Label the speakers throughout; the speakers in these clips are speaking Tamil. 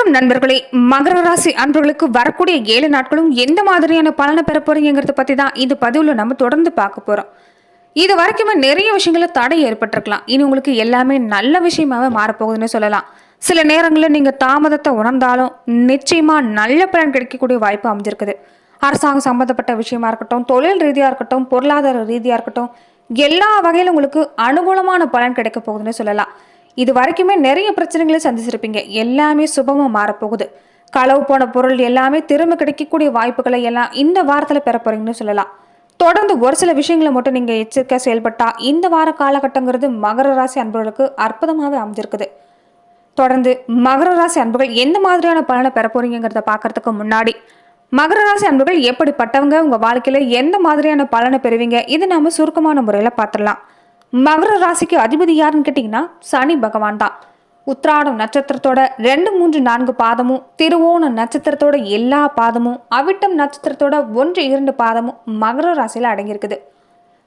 Speaker 1: வணக்கம் நண்பர்களே. மகர ராசி அன்பர்களுக்கு வரக்கூடிய ஏழு நாட்களும் எந்த மாதிரியான பலனை பெற போறீங்கிறத பத்தி தான் இந்த பதிவுல நம்ம தொடர்ந்து பார்க்க போறோம். இது வரைக்குமே நிறைய விஷயங்கள தடை ஏற்பட்டிருக்கலாம். இனி உங்களுக்கு எல்லாமே நல்ல விஷயமாவே மாறப்போகுதுன்னு சொல்லலாம். சில நேரங்களில் நீங்க தாமதத்தை உணர்ந்தாலும் நிச்சயமா நல்ல பலன் கிடைக்கக்கூடிய வாய்ப்பு அமைஞ்சிருக்குது. அரசாங்கம் சம்பந்தப்பட்ட விஷயமா இருக்கட்டும் தொழில் ரீதியா இருக்கட்டும் பொருளாதார ரீதியா இருக்கட்டும் எல்லா வகையிலும் உங்களுக்கு அனுகூலமான பலன் கிடைக்க போகுதுன்னு சொல்லலாம். இது வரைக்குமே நிறைய பிரச்சனைகளை சந்திச்சிருப்பீங்க. எல்லாமே சுபமாக மாறப்போகுது. களவு போன பொருள் எல்லாமே திரும்ப கிடைக்கக்கூடிய வாய்ப்புகளை எல்லாம் இந்த வாரத்தில் பெற போறீங்கன்னு சொல்லலாம். தொடர்ந்து ஒரு சில விஷயங்களை மட்டும் நீங்கள் எச்சரிக்கை செயல்பட்டால் இந்த வார காலகட்டங்கிறது மகர ராசி அன்பர்களுக்கு அற்புதமாகவே அமைஞ்சிருக்குது. தொடர்ந்து மகர ராசி அன்புகள் எந்த மாதிரியான பலனை பெற போறீங்கிறத பார்க்கறதுக்கு முன்னாடி மகர ராசி அன்புகள் எப்படிப்பட்டவங்க? உங்கள் வாழ்க்கையில் எந்த மாதிரியான பலனை பெறுவீங்க? இது நாம சுருக்கமான முறையில் பார்த்துடலாம். மகர ராசிக்கு அதிபதி யாருன்னு கேட்டிங்கன்னா சனி பகவான் தான் உத்ராடம் நட்சத்திரத்தோட ரெண்டு மூன்று நான்கு பாதமும் திருவோண நட்சத்திரத்தோட எல்லா பாதமும் அவிட்டம் நட்சத்திரத்தோட ஒன்று இரண்டு பாதமும் மகர ராசியில் அடங்கியிருக்குது.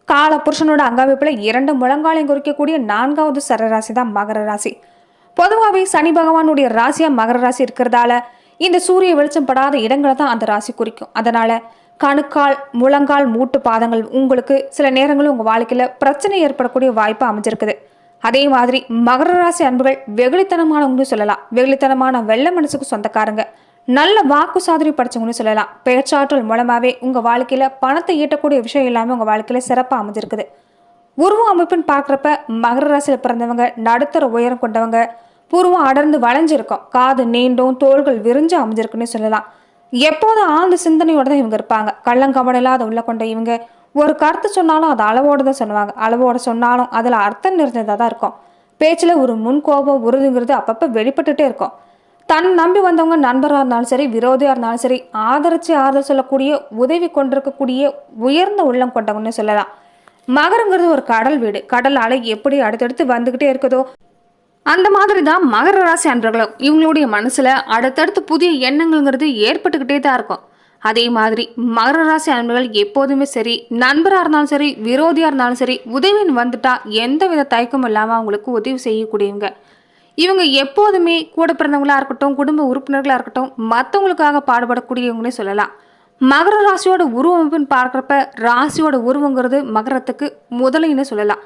Speaker 1: கால புருஷனோட அங்கமைப்புல இரண்டு முழங்காலையும் குறிக்கக்கூடிய நான்காவது சரராசி தான் மகர ராசி. பொதுவாகவே சனி பகவானுடைய ராசியாக மகர ராசி இருக்கிறதால இந்த சூரிய வெளிச்சம் படாத இடங்களை தான் அந்த ராசி குறிக்கும். அதனால கணுக்கால் முழங்கால் மூட்டு பாதங்கள் உங்களுக்கு சில நேரங்களும் உங்கள் வாழ்க்கையில் பிரச்சனை ஏற்படக்கூடிய வாய்ப்பு அமைஞ்சிருக்குது. அதே மாதிரி மகர ராசி அன்புகள் வெகுளித்தனமானவங்கன்னு சொல்லலாம். வெகுளித்தனமான வெள்ள மனசுக்கு சொந்தக்காரங்க. நல்ல வாக்கு சாதனை படிச்சவங்கன்னு சொல்லலாம். பேச்சாற்றல் மூலமாகவே உங்கள் வாழ்க்கையில் பணத்தை ஈட்டக்கூடிய விஷயம் எல்லாமே உங்கள் வாழ்க்கையில் சிறப்பாக அமைஞ்சிருக்குது. உருவ அமைப்புன்னு பார்க்குறப்ப மகர ராசியில் பிறந்தவங்க நடுத்தர உயரம் கொண்டவங்க பூர்வம் அடர்ந்து வளைஞ்சிருக்கும். காது நீண்டும் தோள்கள் விரிஞ்சு அமைஞ்சிருக்குன்னு சொல்லலாம். எப்போதும் ஆழ்ந்த சிந்தனையோட தான் இவங்க இருப்பாங்க? கள்ளங்கபடம் இல்லாத உள்ள கொண்ட இவங்க. ஒரு கருத்து சொன்னாலும் அது அளவோட தான் சொல்லுவாங்க. அளவோட சொன்னாலும் அதில் அர்த்தம் நிறைந்ததாக தான் இருக்கும். பேச்சில் ஒரு முன்கோபம் உறுதிங்கிறது அப்பப்போ வெளிப்பட்டுட்டே இருக்கும். தன் நம்பி வந்தவங்க நண்பராக இருந்தாலும் சரி விரோதியாக இருந்தாலும் சரி ஆதரிச்சு ஆறுதல் சொல்லக்கூடிய உதவி கொண்டிருக்கக்கூடிய உயர்ந்த உள்ளம் கொண்டவங்கன்னு சொல்லலாம். மகரங்கிறது ஒரு கடல் வீடு. கடல் அலை எப்படி அடுத்தடுத்து வந்துக்கிட்டே இருக்குதோ அந்த மாதிரி தான் மகர ராசி அன்றர்களும் இவங்களுடைய மனசில் அடுத்தடுத்து புதிய எண்ணங்கள்ங்கிறது ஏற்பட்டுக்கிட்டே தான் இருக்கும். அதே மாதிரி மகர ராசி அன்பர்கள் எப்போதுமே சரி நண்பராக இருந்தாலும் சரி விரோதியாக இருந்தாலும் சரி உதவின்னு வந்துட்டா எந்த வித தயக்கமும் இல்லாமல் அவங்களுக்கு உதவி செய்யக்கூடியவங்க. இவங்க எப்போதுமே கூட பிறந்தவங்களாக இருக்கட்டும் குடும்ப உறுப்பினர்களாக இருக்கட்டும் மற்றவங்களுக்காக பாடுபடக்கூடியவங்களே சொல்லலாம். மகர ராசியோட உருவமைப்புன்னு பார்க்குறப்ப ராசியோட உருவங்கிறது மகரத்துக்கு முதலைன்னு சொல்லலாம்.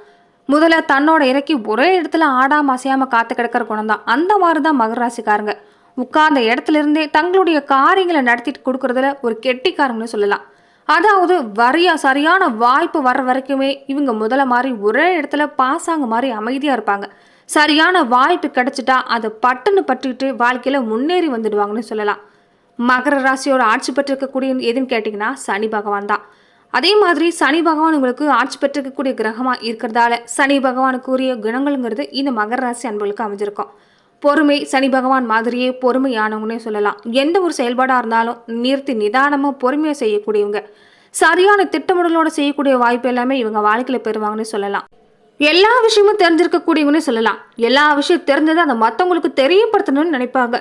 Speaker 1: முதல்ல தன்னோட இறக்கி ஒரே இடத்துல ஆடாம அசையாம காத்து கிடக்கிற குணம் தான் அந்த மாதிரி தான் மகராசிக்காரங்க. உட்கார்ந்த இடத்துல இருந்தே தங்களுடைய காரியங்களை நடத்திட்டு கொடுக்கறதுல ஒரு கெட்டிக்காரங்கன்னு சொல்லலாம். அதாவது வரியா சரியான வாய்ப்பு வர்ற வரைக்குமே இவங்க முதல்ல மாதிரி ஒரே இடத்துல பாசாங்க மாதிரி அமைதியா இருப்பாங்க. சரியான வாய்ப்பு கிடைச்சிட்டா அதை பட்டுன்னு பட்டுக்கிட்டு வாழ்க்கையில முன்னேறி வந்துடுவாங்கன்னு சொல்லலாம். மகர ராசியோட ஆட்சி பெற்றிருக்கக்கூடிய எதுன்னு கேட்டிங்கன்னா சனி பகவான் தான். அதே மாதிரி சனி பகவான் உங்களுக்கு ஆட்சி பெற்றிருக்கக்கூடிய கிரகமாக இருக்கிறதால சனி பகவானுக்கு உரிய குணங்கள்ங்கிறது இந்த மகர ராசி அன்பர்களுக்கு அமைஞ்சிருக்கும். பொறுமை சனி பகவான் மாதிரியே பொறுமையானவங்கன்னே சொல்லலாம். எந்த ஒரு செயல்பாடாக இருந்தாலும் நிறுத்தி நிதானமாக பொறுமையாக செய்யக்கூடியவங்க. சரியான திட்டமிடலோடு செய்யக்கூடிய வாய்ப்பு எல்லாமே இவங்க வாழ்க்கையில் பெறுவாங்கன்னு சொல்லலாம். எல்லா விஷயமும் தெரிஞ்சிருக்கக்கூடியவங்கன்னு சொல்லலாம். எல்லா விஷயம் தெரிஞ்சதை அதை மற்றவங்களுக்கு தெரியப்படுத்தணும்னு நினைப்பாங்க.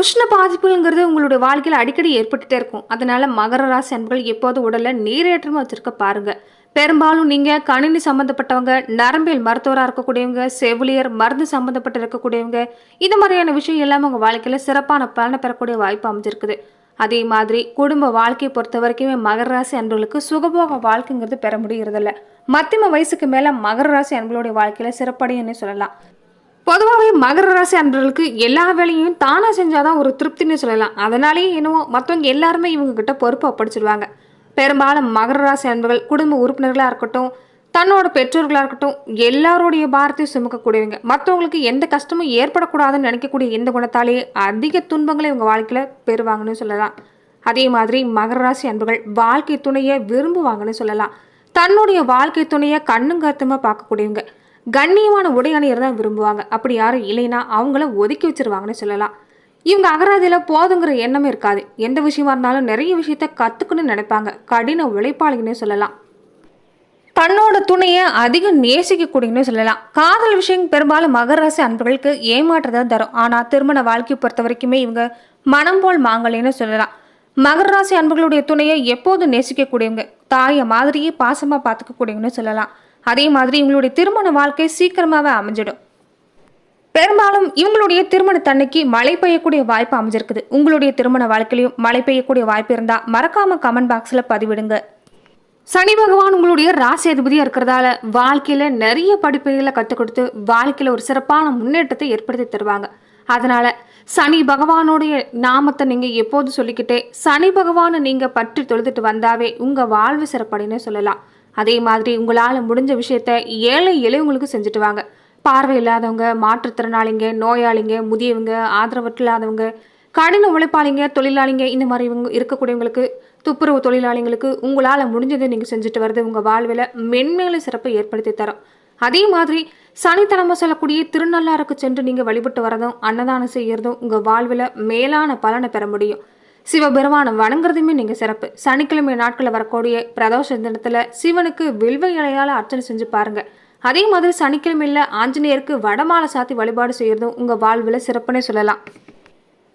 Speaker 1: உஷ்ண பாதிப்புங்கிறது உங்களுடைய வாழ்க்கையில் அடிக்கடி ஏற்பட்டுட்டே இருக்கும். அதனால மகர ராசி அன்புகள் எப்போது உடல்ல நீரேற்றமா வச்சிருக்க பாருங்க. பெரும்பாலும் நீங்க கணினி சம்பந்தப்பட்டவங்க நரம்பியல் மருத்துவராக இருக்கக்கூடியவங்க செவிலியர் மருந்து சம்பந்தப்பட்டு இருக்கக்கூடியவங்க இது மாதிரியான விஷயம் எல்லாமே உங்க வாழ்க்கையில சிறப்பான பலனை பெறக்கூடிய வாய்ப்பு அமைஞ்சிருக்குது. அதே மாதிரி குடும்ப வாழ்க்கையை பொறுத்த வரைக்குமே மகர ராசி அன்புகளுக்கு சுகபோக வாழ்க்கைங்கிறது பெற முடியறதில்ல. மத்தியம வயசுக்கு மேல மகர ராசி அன்புகளுடைய வாழ்க்கையில சிறப்படையும்னு சொல்லலாம். பொதுவாகவே மகர ராசி அன்றர்களுக்கு எல்லா வேலையும் தானாக செஞ்சாதான் ஒரு திருப்தின்னு சொல்லலாம். அதனாலேயே என்னவோ மற்றவங்க எல்லாருமே இவங்க கிட்ட பொறுப்பு படிச்சிடுவாங்க பெரும்பாலும் மகர ராசி அன்பர்கள் குடும்ப உறுப்பினர்களாக இருக்கட்டும் தன்னோட பெற்றோர்களாக இருக்கட்டும் எல்லாருடைய பாரத்தையும் சுமக்கக்கூடியவங்க. மற்றவங்களுக்கு எந்த கஷ்டமும் ஏற்படக்கூடாதுன்னு நினைக்கக்கூடிய எந்த குணத்தாலேயே அதிக துன்பங்களை இவங்க வாழ்க்கையில் பெறுவாங்கன்னு சொல்லலாம். அதே மாதிரி மகர ராசி அன்புகள் வாழ்க்கை துணையை விரும்புவாங்கன்னு சொல்லலாம். தன்னுடைய வாழ்க்கை துணையை கண்ணுங்கருத்தமாக பார்க்கக்கூடியவங்க. கண்ணியமான உடை அணியர் தான் விரும்புவாங்க. அப்படி யாரும் இல்லைன்னா அவங்கள ஒதுக்கி வச்சிருவாங்கன்னு சொல்லலாம். இவங்க அகராதியில் போதுங்கிற எண்ணமே இருக்காது. எந்த விஷயமா இருந்தாலும் நிறைய விஷயத்த கற்றுக்கணும்னு நினைப்பாங்க. கடின உழைப்பாளிங்கன்னே சொல்லலாம். தன்னோட துணையை அதிகம் நேசிக்கக்கூடியன்னு சொல்லலாம். காதல் விஷயம் பெரும்பாலும் மகராசி அன்பர்களுக்கு ஏமாற்றத்தை தரும். ஆனால் திருமண வாழ்க்கையை பொறுத்த வரைக்குமே இவங்க மனம் போல் மாங்கலைன்னு சொல்லலாம். மகர ராசி அன்பர்களுடைய துணையை எப்போதும் நேசிக்கக்கூடியவங்க. தாயை மாதிரியே பாசமாக பார்த்துக்கக்கூடியவங்கன்னு சொல்லலாம். அதே மாதிரி இவங்களுடைய திருமண வாழ்க்கை சீக்கிரமாகவே அமைஞ்சிடும். பெரும்பாலும் இவங்களுடைய திருமண தன்னைக்கு மழை பெய்யக்கூடிய வாய்ப்பு அமைஞ்சிருக்குது. உங்களுடைய திருமண வாழ்க்கையிலும் மழை பெய்யக்கூடிய வாய்ப்பு இருந்தால் மறக்காம கமெண்ட் பாக்ஸில் பதிவிடுங்க. சனி பகவான் உங்களுடைய ராசி அதிபதியாக இருக்கிறதால வாழ்க்கையில் நிறைய படிப்புகளை கற்றுக் கொடுத்து வாழ்க்கையில் ஒரு சிறப்பான முன்னேற்றத்தை ஏற்படுத்தி தருவாங்க. அதனால் சனி பகவானுடைய நாமத்தை நீங்கள் எப்போது சொல்லிக்கிட்டே சனி பகவானை நீங்கள் பற்றி தொழுதுட்டு வந்தாவே உங்கள் வாழ்வு சிறப்படைன்னு சொல்லலாம். அதே மாதிரி உங்களால் முடிஞ்ச விஷயத்த ஏழை எளியவங்களுக்கு செஞ்சுட்டு வாங்க. பார்வை இல்லாதவங்க மாற்றுத்திறனாளிங்க நோயாளிங்க முதியவங்க ஆதரவற்று இல்லாதவங்க கடின உழைப்பாளிங்க தொழிலாளிங்க இந்த மாதிரி இவங்க இருக்கக்கூடியவங்களுக்கு துப்புரவு தொழிலாளிங்களுக்கு உங்களால் முடிஞ்சதை நீங்கள் செஞ்சுட்டு வர்றது உங்கள் வாழ்வில் மென்மேலும் சிறப்பை ஏற்படுத்தி தரும். அதே மாதிரி சனித்தனமா சொல்லக்கூடிய திருநள்ளாருக்கு சென்று நீங்கள் வழிபட்டு வரதும் அன்னதானம் செய்கிறதும் உங்கள் வாழ்வில் மேலான பலனை பெற முடியும். சிவபெருமானை வணங்குறதுமே நீங்கள் சிறப்பு. சனிக்கிழமை நாட்களில் வரக்கூடிய பிரதோஷ தினத்தில் சிவனுக்கு வில்வ இலையால் அர்ச்சனை செஞ்சு பாருங்கள் அதே மாதிரி சனிக்கிழமையில் ஆஞ்சநேயருக்கு வடமாலை சாத்தி வழிபாடு செய்கிறதும் உங்கள் வாழ்வில் சிறப்புனே சொல்லலாம்.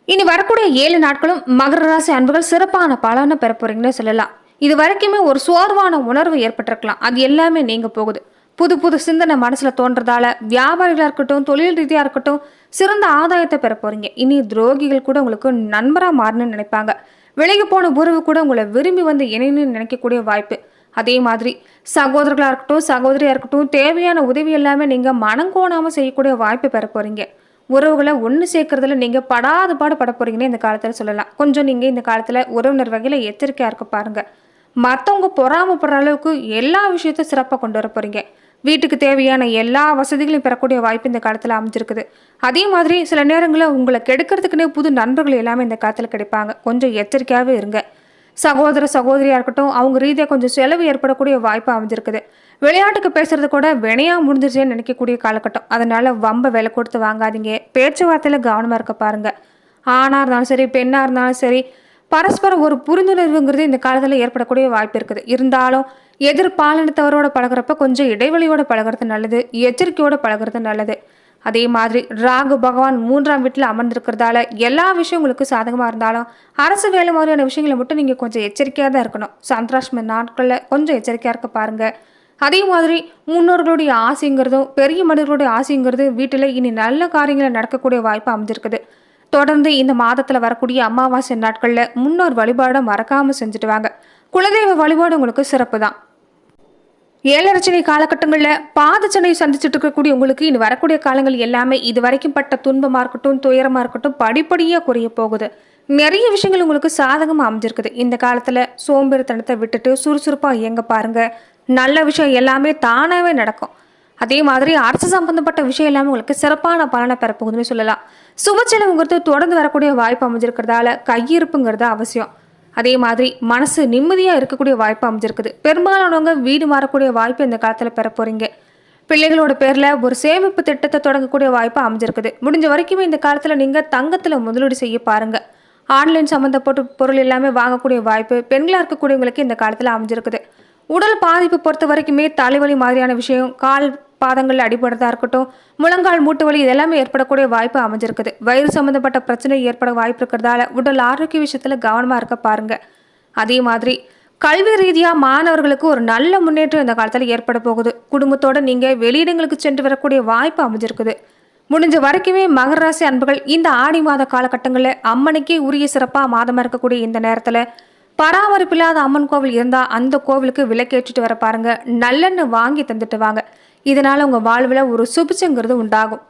Speaker 1: இனி வரக்கூடிய ஏழு நாட்களும் மகர ராசி அன்புகள் சிறப்பான பலனை பெற போறீங்கன்னு சொல்லலாம். இது வரைக்குமே ஒரு சோர்வான உணர்வு ஏற்பட்டிருக்கலாம். அது எல்லாமே நீங்கள் போகுது. புது புது சிந்தனை மனசில் தோன்றதால வியாபாரிகளாக இருக்கட்டும் தொழில் ரீதியாக இருக்கட்டும் சிறந்த ஆதாயத்தை பெற போறீங்க. இனி துரோகிகள் கூட உங்களுக்கு நண்பராக மாறணும்னு நினைப்பாங்க. விலகி போன உறவு கூட உங்களை விரும்பி வந்து இணையணும்னு நினைக்கக்கூடிய வாய்ப்பு. அதே மாதிரி சகோதரர்களாக இருக்கட்டும் சகோதரியாக இருக்கட்டும் தேவையான உதவி எல்லாமே நீங்கள் மனம் செய்யக்கூடிய வாய்ப்பு பெற போறீங்க. உறவுகளை ஒன்று சேர்க்கறதுல நீங்கள் படாத பாடு பட போறீங்கன்னு இந்த காலத்தில் சொல்லலாம். கொஞ்சம் நீங்கள் இந்த காலத்தில் உறவினர் வகையில் எச்சரிக்கையாக இருக்க பாருங்கள் மற்றவங்க பொறாமப்படுற அளவுக்கு எல்லா விஷயத்தையும் சிறப்பாக கொண்டு வர போகிறீங்க வீட்டுக்கு தேவையான எல்லா வசதிகளையும் பெறக்கூடிய வாய்ப்பு இந்த காலத்தில் அமைஞ்சிருக்குது. அதே மாதிரி சில நேரங்களில் உங்களை கெடுக்கிறதுக்குன்னே புது நண்பர்கள் எல்லாமே இந்த காலத்தில் கிடைப்பாங்க. கொஞ்சம் எச்சரிக்கையாகவே இருங்க. சகோதர சகோதரியாக இருக்கட்டும் அவங்க ரீதியாக கொஞ்சம் செலவு ஏற்படக்கூடிய வாய்ப்பு அமைஞ்சிருக்குது. விளையாட்டுக்கு பேசுறது கூட வினையாக முடிஞ்சிருச்சேன்னு நினைக்கக்கூடிய காலகட்டம். அதனால வம்ப விலை கொடுத்து வாங்காதீங்க. பேச்சுவார்த்தையில் கவனமாக இருக்க பாருங்க. ஆணாக இருந்தாலும் சரி பெண்ணாக இருந்தாலும் சரி பரஸ்பரம் ஒரு புரிந்துணர்வுங்கிறது இந்த காலத்தில் ஏற்படக்கூடிய வாய்ப்பு இருக்குது. இருந்தாலும் எதிர் பழகிறப்ப கொஞ்சம் இடைவெளியோட பழகுறது நல்லது எச்சரிக்கையோட பழகுறது நல்லது. அதே மாதிரி ராகு பகவான் மூன்றாம் வீட்டில் அமர்ந்திருக்கிறதால எல்லா விஷயம் உங்களுக்கு சாதகமாக இருந்தாலும் அரசு வேலை மாதிரியான விஷயங்களை மட்டும் நீங்கள் கொஞ்சம் எச்சரிக்கையாக தான் இருக்கணும். சந்திராஷ்ம நாட்களில் கொஞ்சம் எச்சரிக்கையாக இருக்க பாருங்க. அதே மாதிரி முன்னோர்களுடைய ஆசைங்கிறதும் பெரிய மனிதர்களுடைய ஆசைங்கிறது வீட்டில் இனி நல்ல காரியங்களை நடக்கக்கூடிய வாய்ப்பு அமைஞ்சிருக்குது. தொடர்ந்து இந்த மாதத்தில் வரக்கூடிய அமாவாசை நாட்களில் முன்னோர் வழிபாடை மறக்காமல் செஞ்சுட்டு வாங்க. குலதெய்வ வழிபாடு உங்களுக்கு சிறப்பு தான் ஏழரச்சனை காலகட்டங்களில் பாதச்சனை சந்திச்சுட்டு இருக்கக்கூடிய உங்களுக்கு இனி வரக்கூடிய காலங்கள் எல்லாமே இது வரைக்கும் பட்ட துன்பமாக இருக்கட்டும் துயரமாக இருக்கட்டும் படிப்படியாக குறைய போகுது. நிறைய விஷயங்கள் உங்களுக்கு சாதகமாக அமைஞ்சிருக்குது. இந்த காலத்தில் சோம்பேறித்தனத்தை விட்டுட்டு சுறுசுறுப்பாக இயங்க பாருங்கள் நல்ல விஷயம் எல்லாமே தானாகவே நடக்கும். அதே மாதிரி அரசு சம்பந்தப்பட்ட விஷயம் எல்லாமே உங்களுக்கு சிறப்பான பலனை பெறப்போகுதுன்னு சொல்லலாம். சுபச்செலவுங்கிறது தொடர்ந்து வரக்கூடிய வாய்ப்பு அமைஞ்சிருக்கிறதால கையிருப்புங்கிறது அவசியம். அதே மாதிரி மனசு நிம்மதியாக இருக்கக்கூடிய வாய்ப்பு அமைஞ்சிருக்குது. பெரும்பாலானவங்க வீடு மாறக்கூடிய வாய்ப்பு இந்த காலத்தில் பெற போகிறீங்க பிள்ளைகளோட பேரில் ஒரு சேமிப்பு திட்டத்தை தொடங்கக்கூடிய வாய்ப்பு அமைஞ்சிருக்குது. முடிஞ்ச வரைக்குமே இந்த காலத்தில் நீங்கள் தங்கத்தில் முதலீடு செய்ய பாருங்கள் ஆன்லைன் சம்மந்தப்பட்ட பொருள் எல்லாமே வாங்கக்கூடிய வாய்ப்பு பெண்களாக இருக்கக்கூடியவங்களுக்கு இந்த காலத்தில் அமைஞ்சிருக்குது. உடல் பாதிப்பு பொறுத்த வரைக்குமே தலைவலி மாதிரியான விஷயம் கால் பாதங்களில் அடிபடுறதா இருக்கட்டும் முழங்கால் மூட்டு வலி இதெல்லாமே ஏற்படக்கூடிய வாய்ப்பு அமைஞ்சிருக்குது. வயிறு சம்மந்தப்பட்ட பிரச்சனை ஏற்பட வாய்ப்பு இருக்கிறதால உடல் ஆரோக்கிய விஷயத்தில் கவனமாக இருக்க பாருங்க. அதே மாதிரி கல்வி ரீதியாக மாணவர்களுக்கு ஒரு நல்ல முன்னேற்றம் இந்த காலத்தில் ஏற்பட போகுது. குடும்பத்தோடு நீங்கள் வெளியிடங்களுக்கு சென்று வரக்கூடிய வாய்ப்பு அமைஞ்சிருக்குது. முடிஞ்ச வரைக்குமே மகர ராசி அன்புகள் இந்த ஆடி மாத காலகட்டங்களில் அம்மனுக்கே உரிய சிறப்பாக மாதமாக இருக்கக்கூடிய இந்த நேரத்தில் பராமரிப்பில்லாத அம்மன் கோவில் இருந்தால் அந்த கோவிலுக்கு விலக்கேற்றிட்டு வர பாருங்க. நல்லெண்ணெய் வாங்கி தந்துட்டு வாங்க. இதனால் உங்கள் வாழ்வில் ஒரு சுபிச்சங்கிறது உண்டாகும்.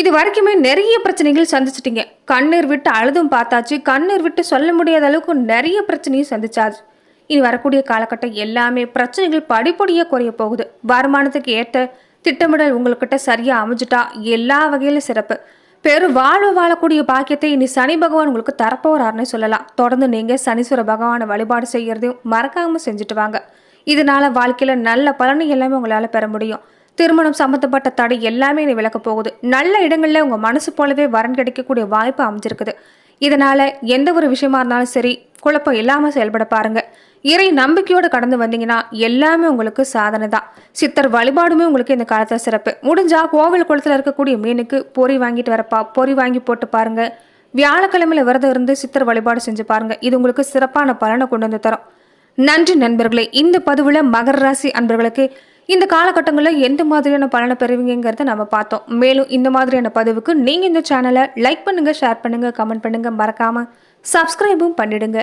Speaker 1: இது வரைக்குமே நிறைய பிரச்சனைகள் சந்திச்சிட்டீங்க. கண்ணீர் விட்டு அழுதும் பார்த்தாச்சு. கண்ணீர் விட்டு சொல்ல முடியாத அளவுக்கு நிறைய பிரச்சனையும் சந்திச்சாச்சு. இனி வரக்கூடிய காலகட்டம் எல்லாமே பிரச்சனைகள் படிப்படியாக குறைய போகுது. வருமானத்துக்கு ஏற்ற திட்டமிடல் உங்கள்கிட்ட சரியாக அமைஞ்சிட்டா எல்லா வகையிலும் சிறப்பு. பெரும் வாழ்வு வாழக்கூடிய பாக்கியத்தை இனி சனி பகவான் உங்களுக்கு தரப்போறாருன்னு சொல்லலாம். தொடர்ந்து நீங்கள் சனீஸ்வர பகவானை வழிபாடு செய்யறதையும் மறக்காமல் செஞ்சுட்டு வாங்க. இதனால வாழ்க்கையில நல்ல பலனை எல்லாமே உங்களால பெற முடியும். திருமணம் சம்மந்தப்பட்ட தடை எல்லாமே இனி விளக்க போகுது. நல்ல இடங்கள்ல உங்க மனசு போலவே வரன் கிடைக்கக்கூடிய வாய்ப்பு அமைஞ்சிருக்குது. இதனால எந்த ஒரு விஷயமா இருந்தாலும் சரி குழப்பம் இல்லாம செயல்பட பாருங்க. இறை நம்பிக்கையோடு கடந்து வந்தீங்கன்னா எல்லாமே உங்களுக்கு சாதனை தான் சித்தர் வழிபாடுமே உங்களுக்கு இந்த காலத்தில் சிறப்பு. முடிஞ்சா கோவில் குளத்தில் இருக்கக்கூடிய மீனுக்கு பொறி வாங்கிட்டு வரப்பா பொறி வாங்கி போட்டு பாருங்க. வியாழக்கிழமையில விரதம் இருந்து சித்தர் வழிபாடு செஞ்சு பாருங்க. இது உங்களுக்கு சிறப்பான பலனை கொண்டு வந்து தரும். நன்றி நண்பர்களே இந்த பதிவில் மகர ராசி அன்பர்களுக்கு இந்த காலகட்டங்களில் எந்த மாதிரியான பலனை பெறுவீங்கிறத நம்ம பார்த்தோம். மேலும் இந்த மாதிரியான பதிவுக்கு நீங்கள் இந்த சேனலை லைக் பண்ணுங்கள் ஷேர் பண்ணுங்கள் கமெண்ட் பண்ணுங்கள் மறக்காமல் சப்ஸ்கிரைபும் பண்ணிடுங்க.